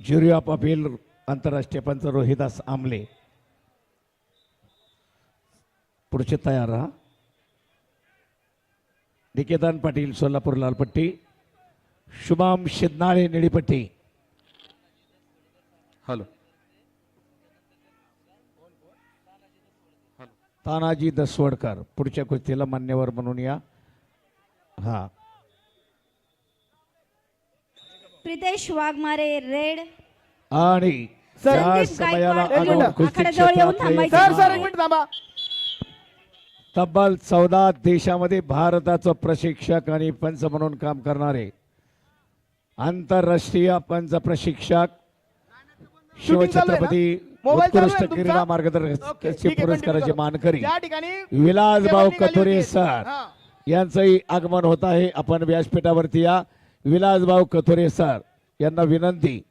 Jury of appeal आंतरराष्ट्रीय पंच रोहिदास आमले पुढचे तयार राहा निकेतन पाटील सोलापूर लालपट्टी शुभम शिदनाळे निळीपट्टी हॅलो तानाजी दसवडकर पुढच्या कुस्तीला मान्यवर म्हणून या हा प्रितेश वाघमारे रेड आणि त्या संदीप समयाला गायकवाड, आगाऊ एक मिनिट. कुस्ती आखाड्याजवळ येऊन क्षेत्रातले थांबायचं. सर सर एक नाव. मिनिट थांबा तब्बल चौदा देशामध्ये भारताचं प्रशिक्षक आणि पंच म्हणून काम करणारे आंतरराष्ट्रीय पंच प्रशिक्षक चालू आहे ना? शिवछत्रपती मोबाईल चालू आहे उत्कृष्ट तुमचा? क्रीडा ओके, मार्गदर्शकाचे ठीक आहे, पुरस्काराचे continue मानकरी ठिकाणी विलासभाऊ निघाली कथोरे होती. सर हा. यांचंही आगमन होत आहे आपण व्यासपीठावरती या विलासभाऊ कथोरे सर यांना विनंती.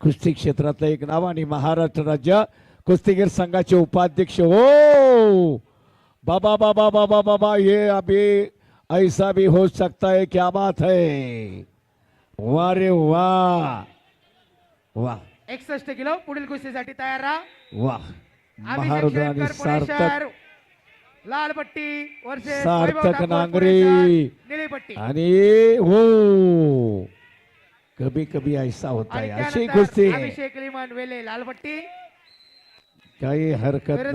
कुस्ती क्षेत्रातलं एक नाव आणि महाराष्ट्र राज्य कुस्तीगीर संघाचे उपाध्यक्ष हो. बाबा बाबा बाबा बाबा ये अभी ऐसा भी हो सकता है क्या बात है? वाह रे वाह. वाह. एकसष्ट किलो पुढील कुस्तीसाठी तयार राहा. पुणे सार्थक. लाल पट्टी वर्षे सार्थक नांगरे. निळी पट्टी. आणि हो. कभी कभी ऐसा होता है अशी लिमन वेले लाल पट्टी काही हरकत